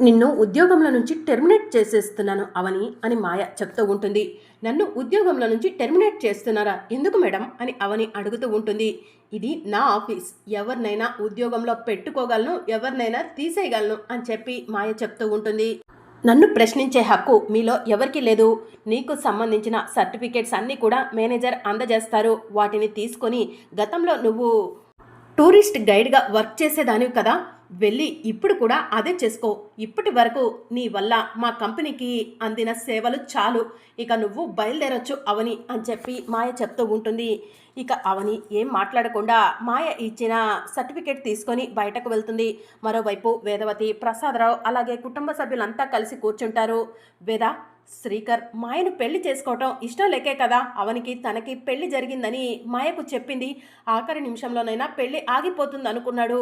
నిన్ను ఉద్యోగంలో నుంచి టెర్మినేట్ చేసేస్తున్నాను అవని అని మాయ చెప్తూ ఉంటుంది. నన్ను ఉద్యోగంలో నుంచి టెర్మినేట్ చేస్తున్నారా? ఎందుకు మేడం? అని అవని అడుగుతూ ఉంటుంది. ఇది నా ఆఫీస్. ఎవరినైనా ఉద్యోగంలో పెట్టుకోగలను ఎవరినైనా తీసేయగలను అని చెప్పి మాయ చెప్తూ ఉంటుంది. నన్ను ప్రశ్నించే హక్కు మీలో ఎవరికీ లేదు. నీకు సంబంధించిన సర్టిఫికేట్స్ అన్నీ కూడా మేనేజర్ అందజేస్తారు. వాటిని తీసుకొని గతంలో నువ్వు టూరిస్ట్ గైడ్గా వర్క్ చేసేదానివి కదా? వెళ్ళి ఇప్పుడు కూడా అదే చేసుకో. ఇప్పటి వరకు నీ వల్ల మా కంపెనీకి అందిన సేవలు చాలు. ఇక నువ్వు బయలుదేరొచ్చు అవని అని చెప్పి మాయ చెప్తూ ఉంటుంది. ఇక అవని ఏం మాట్లాడకుండా మాయ ఇచ్చిన సర్టిఫికేట్ తీసుకొని బయటకు వెళ్తుంది. మరోవైపు వేదవతి ప్రసాదరావు అలాగే కుటుంబ సభ్యులంతా కలిసి కూర్చుంటారు. వేద శ్రీకర్ మాయను పెళ్ళి చేసుకోవటం ఇష్టం లేకే కదా అవనికి తనకి పెళ్ళి జరిగిందని మాయకు చెప్పింది. ఆఖరి నిమిషంలోనైనా పెళ్ళి ఆగిపోతుంది అనుకున్నాడు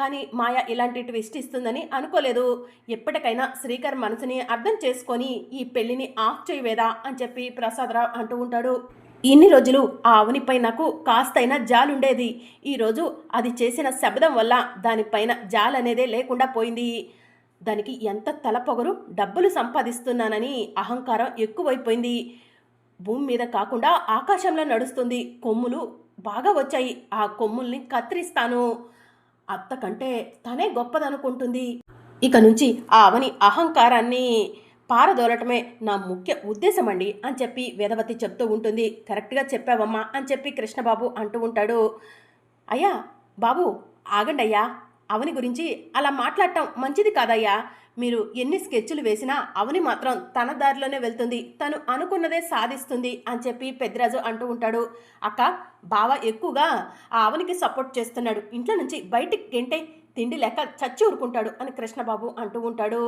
కానీ మాయ ఇలాంటి ట్విస్ట్ ఇస్తుందని అనుకోలేదు. ఎప్పటికైనా శ్రీకర్ మనసుని అర్థం చేసుకొని ఈ పెళ్ళిని ఆఫ్ చేయవేదా అని చెప్పి ప్రసాదరావు అంటూ ఉంటాడు. ఇన్ని రోజులు ఆ అవనిపై నాకు కాస్తైనా జాలుండేది. ఈరోజు అది చేసిన శబ్దం వల్ల దానిపైన జాలనేదే లేకుండా పోయింది. దానికి ఎంత తలపొగరు డబ్బులు సంపాదిస్తున్నానని అహంకారం ఎక్కువైపోయింది. భూమి మీద కాకుండా ఆకాశంలో నడుస్తుంది కొమ్ములు బాగా వచ్చాయి. ఆ కొమ్ముల్ని కత్తిరిస్తాను. అత్త కంటే తనే గొప్పదనుకుంటుంది. ఇక నుంచి ఆ అవని అహంకారాన్ని పారదోలటమే నా ముఖ్య ఉద్దేశం అండి అని చెప్పి వేదవతి చెప్తూ ఉంటుంది. కరెక్ట్గా చెప్పావమ్మా అని చెప్పి కృష్ణబాబు అంటూ ఉంటాడు. అయ్యా బాబు ఆగండి అయ్యా అవని గురించి అలా మాట్లాడటం మంచిది కాదయ్యా. మీరు ఎన్ని స్కెచ్లు వేసినా అవని మాత్రం తన దారిలోనే వెళ్తుంది. తను అనుకున్నదే సాధిస్తుంది అని చెప్పి పెద్దరాజు అంటూ ఉంటాడు. అక్క బావ ఎక్కువగా ఆ అవనికి సపోర్ట్ చేస్తున్నాడు. ఇంట్లో నుంచి బయటికి గెంటే తిండి లెక్క చచ్చి ఊరుకుంటాడు అని కృష్ణబాబు అంటూ ఉంటాడు.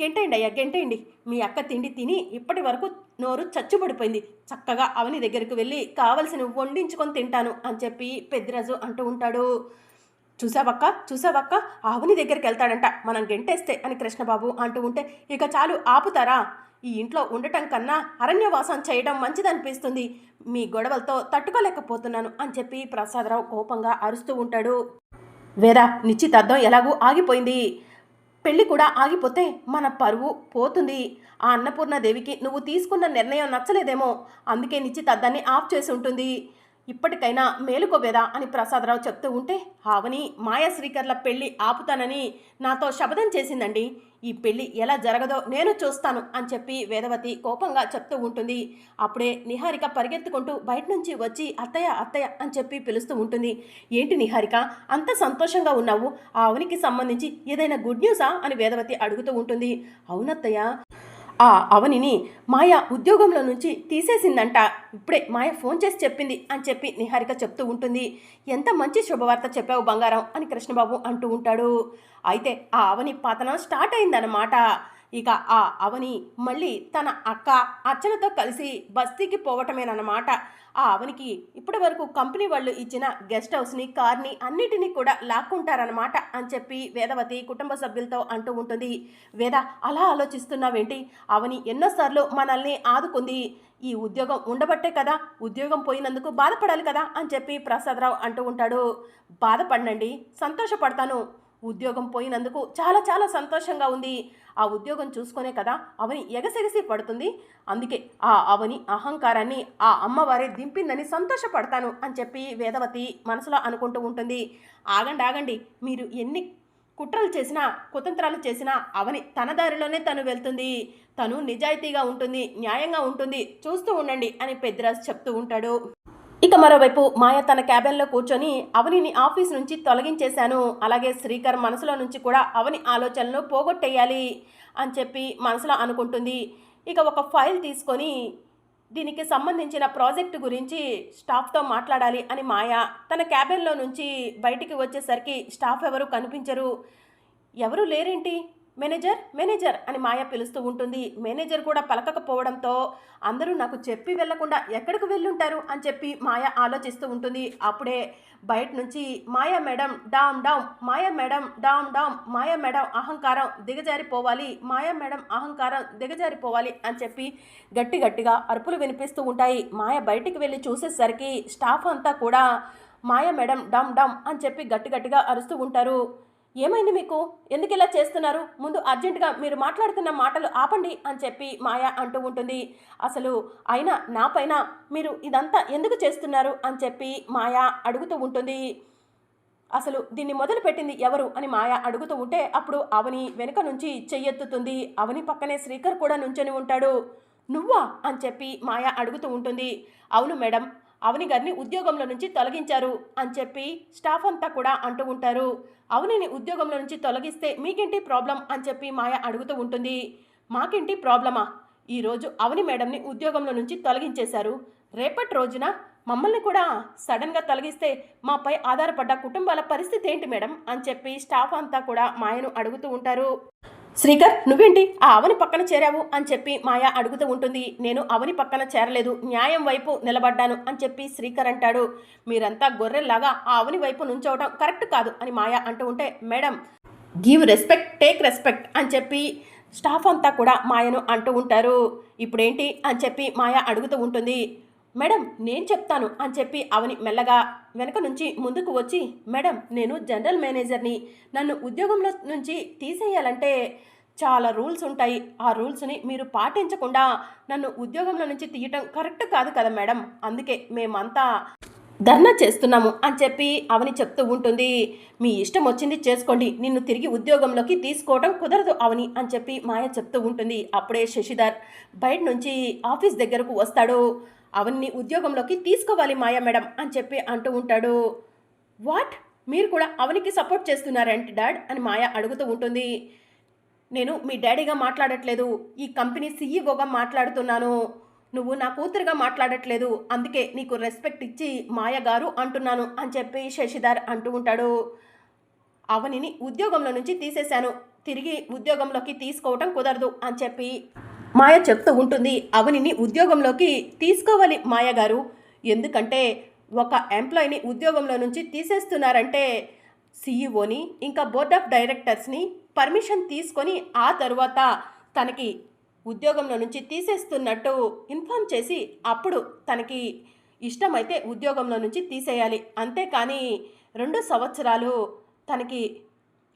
గెంటేయండి అయ్యా గెంటేయండి. మీ అక్క తిండి తిని ఇప్పటి వరకు నోరు చచ్చుబడిపోయింది. చక్కగా అవని దగ్గరికి వెళ్ళి కావలసిన వండించుకొని తింటాను అని చెప్పి పెద్దిరాజు అంటూ ఉంటాడు. చూసావక్క చూసావక్క? ఆవుని దగ్గరికి వెళ్తాడంట. మనం గెంటేస్తే అని కృష్ణబాబు అంటూ ఉంటే ఇక చాలు ఆపుతారా? ఈ ఇంట్లో ఉండటం కన్నా అరణ్యవాసం చేయడం మంచిదనిపిస్తుంది. మీ గొడవలతో తట్టుకోలేకపోతున్నాను అని చెప్పి ప్రసాదరావు కోపంగా అరుస్తూ ఉంటాడు. వేద నిశ్చితార్థం ఎలాగూ ఆగిపోయింది. పెళ్ళి కూడా ఆగిపోతే మన పరువు పోతుంది. ఆ అన్నపూర్ణాదేవికి నువ్వు తీసుకున్న నిర్ణయం నచ్చలేదేమో. అందుకే నిశ్చితార్థాన్ని ఆఫ్ చేసి ఉంటుంది. ఇప్పటికైనా మేలుకోవేదా అని ప్రసాదరావు చెప్తూ ఉంటే ఆవని మాయా శ్రీకర్ల పెళ్ళి ఆపుతానని నాతో శపథం చేసిందండి. ఈ పెళ్ళి ఎలా జరగదో నేను చూస్తాను అని చెప్పి వేదవతి కోపంగా చెప్తూ ఉంటుంది. అప్పుడే నిహారిక పరిగెత్తుకుంటూ బయట నుంచి వచ్చి అత్తయ్య అత్తయ్య అని చెప్పి పిలుస్తూ ఉంటుంది. ఏంటి నిహారిక అంత సంతోషంగా ఉన్నావు? ఆ అవనికి సంబంధించి ఏదైనా గుడ్ న్యూసా? అని వేదవతి అడుగుతూ ఉంటుంది. అవునత్తయ్య. ఆ అవనిని మాయ ఉద్యోగంలో నుంచి తీసేసిందంట. ఇప్పుడే మాయ ఫోన్ చేసి చెప్పింది అని చెప్పి నిహారిక చెప్తూ ఉంటుంది. ఎంత మంచి శుభవార్త చెప్పావు బంగారం అని కృష్ణబాబు అంటూ ఉంటాడు. అయితే ఆ అవని పతనం స్టార్ట్ అయిందన్నమాట. ఇక ఆ అవని మళ్ళీ తన అక్క అర్చనతో కలిసి బస్తీకి పోవటమేనన్నమాట. ఆ అవనికి ఇప్పటి వరకు కంపెనీ వాళ్ళు ఇచ్చిన గెస్ట్ హౌస్ని కార్ని అన్నిటినీ కూడా లాక్కుంటారనమాట అని చెప్పి వేదవతి కుటుంబ సభ్యులతో అంటూ ఉంటుంది. వేద అలా ఆలోచిస్తున్నావేంటి? అవని ఎన్నోసార్లు మనల్ని ఆదుకుంది. ఈ ఉద్యోగం ఉండబట్టే కదా ఉద్యోగం పోయినందుకు బాధపడాలి కదా అని చెప్పి ప్రసాదరావు అంటూ ఉంటాడు. బాధపడండి సంతోషపడతాను. ఉద్యోగం పోయినందుకు చాలా చాలా సంతోషంగా ఉంది. ఆ ఉద్యోగం చూసుకునే కదా అవని ఎగసెగసి పడుతుంది. అందుకే ఆ అవని అహంకారాన్ని ఆ అమ్మవారే దింపిందని సంతోషపడతాను అని చెప్పి వేదవతి మనసులో అనుకుంటూ ఉంటుంది. ఆగండి ఆగండి. మీరు ఎన్ని కుట్రలు చేసినా కుతంత్రాలు చేసినా అవని తన దారిలోనే తను వెళ్తుంది. తను నిజాయితీగా ఉంటుంది న్యాయంగా ఉంటుంది. చూస్తూ ఉండండి అని పెద్దరాజు చెప్తూ ఉంటాడు. ఇక మరోవైపు మాయ తన క్యాబిన్లో కూర్చొని అవనిని ఆఫీస్ నుంచి తొలగించేశాను. అలాగే శ్రీకర్ మనసులో నుంచి కూడా అవని ఆలోచనలు పోగొట్టేయాలి అని చెప్పి మనసులో అనుకుంటుంది. ఇక ఒక ఫైల్ తీసుకొని దీనికి సంబంధించిన ప్రాజెక్టు గురించి స్టాఫ్తో మాట్లాడాలి అని మాయ తన క్యాబిన్లో నుంచి బయటికి వచ్చేసరికి స్టాఫ్ ఎవరు కనిపించరు. ఎవరు లేరేంటి? మేనేజర్ మేనేజర్ అని మాయ పిలుస్తూ ఉంటుంది. మేనేజర్ కూడా పలకకపోవడంతో అందరూ నాకు చెప్పి వెళ్ళకుండా ఎక్కడికి వెళ్ళుంటారు అని చెప్పి మాయ ఆలోచిస్తూ ఉంటుంది. అప్పుడే బయట నుంచి మాయా మేడం డామ్ డామ్ మాయా మేడం డామ్ డామ్ మాయా మేడం అహంకారం దిగజారిపోవాలి మాయా మేడం అహంకారం దిగజారిపోవాలి అని చెప్పి గట్టి గట్టిగా అరుపులు వినిపిస్తూ ఉంటాయి. మాయ బయటికి వెళ్ళి చూసేసరికి స్టాఫ్ అంతా కూడా మాయ మేడం డమ్ డమ్ అని చెప్పి గట్టి గట్టిగా అరుస్తూ ఉంటారు. ఏమైంది మీకు? ఎందుకు ఇలా చేస్తున్నారు? ముందు అర్జెంటుగా మీరు మాట్లాడుతున్న మాటలు ఆపండి అని చెప్పి మాయ అంటూ ఉంటుంది. అసలు అయినా నా పైన మీరు ఇదంతా ఎందుకు చేస్తున్నారు? అని చెప్పి మాయ అడుగుతూ ఉంటుంది. అసలు దీన్ని మొదలుపెట్టింది ఎవరు? అని మాయ అడుగుతూ ఉంటే అప్పుడు అవని వెనుక నుంచి చెయ్యెత్తుతుంది. అవని పక్కనే శ్రీకర్ కూడా నుంచొని ఉంటాడు. నువ్వా? అని చెప్పి మాయ అడుగుతూ ఉంటుంది. అవును మేడం అవని గారిని ఉద్యోగంలో నుంచి తొలగించారు అని చెప్పి స్టాఫ్ అంతా కూడా అంటూ ఉంటారు. అవనిని ఉద్యోగంలో నుంచి తొలగిస్తే మీకేంటి ప్రాబ్లం అని చెప్పి మాయ అడుగుతూ ఉంటుంది. మాకేంటి ప్రాబ్లమా? ఈరోజు అవని మేడంని ఉద్యోగంలో నుంచి తొలగించేశారు. రేపటి రోజున మమ్మల్ని కూడా సడన్గా తొలగిస్తే మాపై ఆధారపడ్డ కుటుంబాల పరిస్థితి ఏంటి మేడం? అని చెప్పి స్టాఫ్ అంతా కూడా మాయను అడుగుతూ ఉంటారు. శ్రీకర్ నువ్వేంటి? ఆ అవని పక్కన చేరావు అని చెప్పి మాయా అడుగుతూ ఉంటుంది. నేను అవని పక్కన చేరలేదు. న్యాయం వైపు నిలబడ్డాను అని చెప్పి శ్రీకర్ అంటాడు. మీరంతా గొర్రెల్లాగా ఆ అవని వైపు నుంచోవడం కరెక్ట్ కాదు అని మాయా అంటూ ఉంటే madam give respect take respect అని చెప్పి స్టాఫ్ అంతా కూడా మాయను అంటూ ఉంటారు. ఇప్పుడేంటి? అని చెప్పి మాయ అడుగుతూ ఉంటుంది. మేడం నేను చెప్తాను అని చెప్పి అవని మెల్లగా వెనక నుంచి ముందుకు వచ్చి మేడం నేను జనరల్ మేనేజర్ని. నన్ను ఉద్యోగంలో నుంచి తీసేయాలంటే చాలా రూల్స్ ఉంటాయి. ఆ రూల్స్ని మీరు పాటించకుండా నన్ను ఉద్యోగంలో నుంచి తీయటం కరెక్ట్ కాదు కదా మేడం. అందుకే మేమంతా ధర్నా చేస్తున్నాము అని చెప్పి అవని చెప్తూ ఉంటుంది. మీ ఇష్టం వచ్చింది చేసుకోండి. నిన్ను తిరిగి ఉద్యోగంలోకి తీసుకోవడం కుదరదు అవని అని చెప్పి మాయ చెప్తూ ఉంటుంది. అప్పుడే శశిధర్ బయట నుంచి ఆఫీస్ దగ్గరకు వస్తాడు. అవన్నీ ఉద్యోగంలోకి తీసుకోవాలి మాయ మేడం అని చెప్పి అంటూ ఉంటాడు. వాట్? మీరు కూడా అవనికి సపోర్ట్ చేస్తున్నారంటే డాడ్ అని మాయ అడుగుతూ ఉంటుంది. నేను మీ డాడీగా మాట్లాడట్లేదు. ఈ కంపెనీ సీఈఓగా మాట్లాడుతున్నాను. నువ్వు నా కూతురుగా మాట్లాడట్లేదు. అందుకే నీకు రెస్పెక్ట్ ఇచ్చి మాయ గారు అంటున్నాను అని చెప్పి శశిధర్ అంటూ ఉంటాడు. అవనిని ఉద్యోగంలో నుంచి తీసేశాను. తిరిగి ఉద్యోగంలోకి తీసుకోవటం కుదరదు అని చెప్పి మాయ చెప్తూ ఉంటుంది. అవనిని ఉద్యోగంలోకి తీసుకోవాలి మాయ గారు. ఎందుకంటే ఒక ఎంప్లాయీని ఉద్యోగంలో నుంచి తీసేస్తున్నారంటే సీఈఓని ఇంకా బోర్డ్ ఆఫ్ డైరెక్టర్స్ని పర్మిషన్ తీసుకొని ఆ తర్వాత తనకి ఉద్యోగంలో నుంచి తీసేస్తున్నట్టు ఇన్ఫామ్ చేసి అప్పుడు తనకి ఇష్టమైతే ఉద్యోగంలో నుంచి తీసేయాలి. అంతేకాని రెండు సంవత్సరాలు తనకి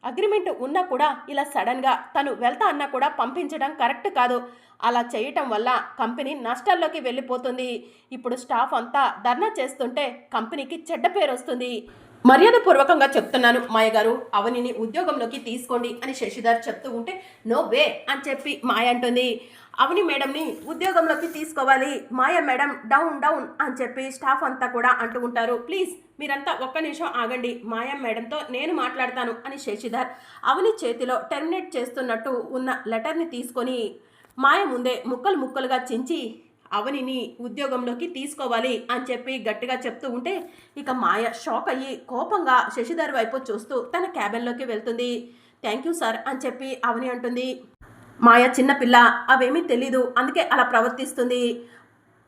అగ్రిమెంట్ ఉన్నా కూడా ఇలా సడన్గా తను వెళ్తా అన్నా కూడా పంపించడం కరెక్ట్ కాదు. అలా చేయటం వల్ల కంపెనీ నష్టాల్లోకి వెళ్ళిపోతుంది. ఇప్పుడు స్టాఫ్ అంతా ధర్నా చేస్తుంటే కంపెనీకి చెడ్డ పేరు వస్తుంది. మర్యాదపూర్వకంగా చెప్తున్నాను మాయ గారు అవనిని ఉద్యోగంలోకి తీసుకోండి అని శశిధర్ చెప్తూ ఉంటే నో వే అని చెప్పి మాయ అంటుంది. అవని మేడంని ఉద్యోగంలోకి తీసుకోవాలి మాయ మేడం డౌన్ డౌన్ అని చెప్పి స్టాఫ్ అంతా కూడా అంటూ ఉంటారు. ప్లీజ్ మీరంతా ఒక్క నిమిషం ఆగండి మాయ మేడంతో నేను మాట్లాడతాను అని శశిధర్ అవని చేతిలో టెర్మినేట్ చేస్తున్నట్టు ఉన్న లెటర్ని తీసుకొని మాయ ముందే ముక్కలు ముక్కలుగా చించి అవనిని ఉద్యోగంలోకి తీసుకోవాలి అని చెప్పి గట్టిగా చెప్తూ ఉంటే ఇక మాయ షాక్ అయ్యి కోపంగా శశిధర్ వైపు చూస్తూ తన క్యాబిన్లోకి వెళ్తుంది. థ్యాంక్ యూ సార్ అని చెప్పి అవని అంటుంది. మాయ చిన్నపిల్ల అవేమీ తెలీదు అందుకే అలా ప్రవర్తిస్తుంది.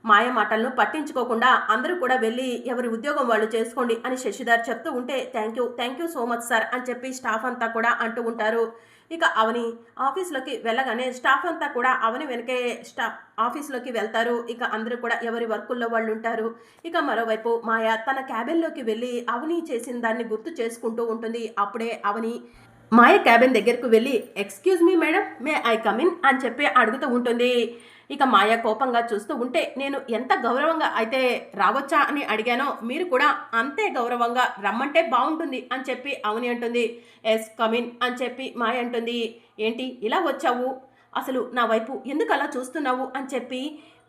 మాయ మాటలను పట్టించుకోకుండా అందరూ కూడా వెళ్ళి ఎవరి ఉద్యోగం వాళ్ళు చేసుకోండి అని శశిధర్ చెప్తూ ఉంటే thank you thank you so much sir అని చెప్పి స్టాఫ్ అంతా కూడా అంటూ ఉంటారు. ఇక అవని ఆఫీస్లోకి వెళ్ళగానే స్టాఫ్ అంతా కూడా అవని వెనకే స్టా ఆఫీస్లోకి వెళ్తారు. ఇక అందరూ కూడా ఎవరి వర్కుల్లో వాళ్ళు ఉంటారు. ఇక మరోవైపు మాయ తన క్యాబిన్లోకి వెళ్ళి అవని చేసిన దాన్ని గుర్తు చేసుకుంటూ ఉంటుంది. అప్పుడే అవని మాయ క్యాబిన్ దగ్గరకు వెళ్ళి excuse me madam may I come in అని చెప్పి అడుగుతూ ఉంటుంది. ఇక మాయ కోపంగా చూస్తూ ఉంటే నేను ఎంత గౌరవంగా అయితే రావచ్చా అని అడిగానో మీరు కూడా అంతే గౌరవంగా రమ్మంటే బాగుంటుంది అని చెప్పి అవని అంటుంది. ఎస్ కమిన్ అని చెప్పి మాయ అంటుంది. ఏంటి ఇలా వచ్చావు? అసలు నా వైపు ఎందుకు అలా చూస్తున్నావు అని చెప్పి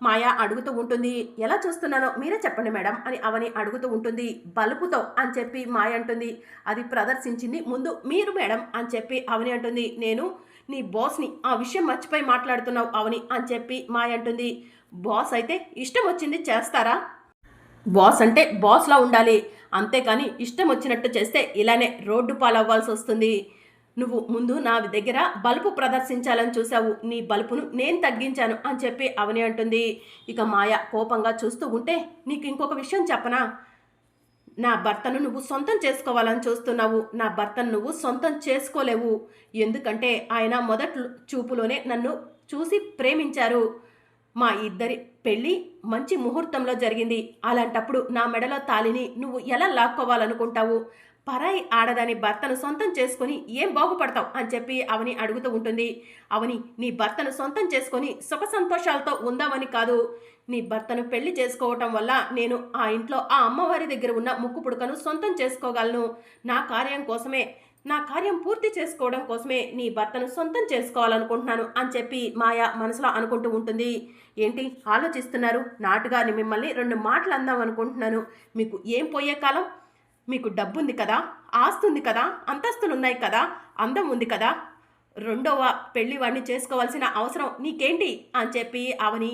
మాయ అడుగుతూ ఉంటుంది. ఎలా చూస్తున్నానో మీరే చెప్పండి మేడం అని అవని అడుగుతూ ఉంటుంది. బలుపుతో అని చెప్పి మాయ అంటుంది. అది ప్రదర్శించింది ముందు మీరు మేడం అని చెప్పి అవని అంటుంది. నేను నీ బాస్ని ఆ విషయం మర్చిపోయి మాట్లాడుతున్నావు అవని అని చెప్పి మాయ అంటుంది. బాస్ అయితే ఇష్టం వచ్చింది చేస్తారా? బాస్ అంటే బాస్లా ఉండాలి. అంతేకాని ఇష్టం వచ్చినట్టు చేస్తే ఇలానే రోడ్డు పాలవ్వాల్సి వస్తుంది. నువ్వు ముందు నా దగ్గర బలుపు ప్రదర్శించాలని చూసావు నీ బలుపును నేను తగ్గించాను అని చెప్పి అవని అంటుంది. ఇక మాయ కోపంగా చూస్తూ ఉంటే నీకు ఇంకొక విషయం చెప్పనా? నా భర్తను నువ్వు సొంతం చేసుకోవాలని చూస్తున్నావు. నా భర్తను నువ్వు సొంతం చేసుకోలేవు. ఎందుకంటే ఆయన మొదటి చూపులోనే నన్ను చూసి ప్రేమించారు. మా ఇద్దరి పెళ్ళి మంచి ముహూర్తంలో జరిగింది. అలాంటప్పుడు నా మెడలో తాలిని నువ్వు ఎలా లాక్కోవాలనుకుంటావు? పరాయి ఆడదాని భర్తను సొంతం చేసుకొని ఏం బాగుపడతావు అని చెప్పి అవని అడుగుతూ ఉంటుంది. అవని నీ భర్తను సొంతం చేసుకొని సుఖ సంతోషాలతో ఉందామని కాదు. నీ భర్తను పెళ్ళి చేసుకోవటం వల్ల నేను ఆ ఇంట్లో ఆ అమ్మవారి దగ్గర ఉన్న ముక్కు పుడకను సొంతం చేసుకోగలను. నా కార్యం కోసమే నా కార్యం పూర్తి చేసుకోవడం కోసమే నీ భర్తను సొంతం చేసుకోవాలనుకుంటున్నాను అని చెప్పి మాయ మనసులో అనుకుంటూ ఉంటుంది. ఏంటి ఆలోచిస్తున్నారు? నాటుగా మిమ్మల్ని రెండు మాటలు అందాం అనుకుంటున్నాను. మీకు ఏం పోయే కాలం? మీకు డబ్బుంది కదా ఆస్తుంది కదా అంతస్తులు ఉన్నాయి కదా అందం ఉంది కదా. రెండవ పెళ్ళి వాడిని చేసుకోవాల్సిన అవసరం నీకేంటి? అని చెప్పి అవని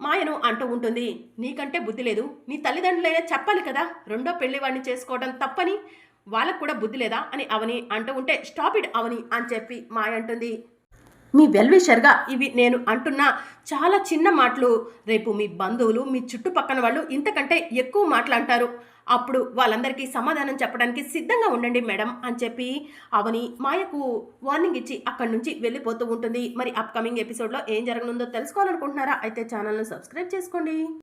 మాయను అంటూ ఉంటుంది. నీకంటే బుద్ధి లేదు. నీ తల్లిదండ్రులైనా చెప్పాలి కదా రెండో పెళ్ళి వాడిని చేసుకోవడం తప్పని? వాళ్ళకు కూడా బుద్ధి లేదా? అని అవని అంటూ ఉంటే స్టాప్ ఇట్ అవని అని చెప్పి మాయ అంటుంది. మీ వెల్విషర్గా ఇవి నేను అంటున్న చాలా చిన్న మాటలు. రేపు మీ బంధువులు మీ చుట్టుపక్కన వాళ్ళు ఇంతకంటే ఎక్కువ మాటలు అప్పుడు వాళ్ళందరికీ సమాధానం చెప్పడానికి సిద్ధంగా ఉండండి మేడం అని చెప్పి అవని మాయకు వార్నింగ్ ఇచ్చి అక్కడి నుంచి వెళ్ళిపోతూ ఉంటుంది. మరి అప్కమింగ్ ఎపిసోడ్లో ఏం జరగనుందో తెలుసుకోవాలనుకుంటున్నారా? అయితే ఛానల్ను సబ్స్క్రైబ్ చేసుకోండి.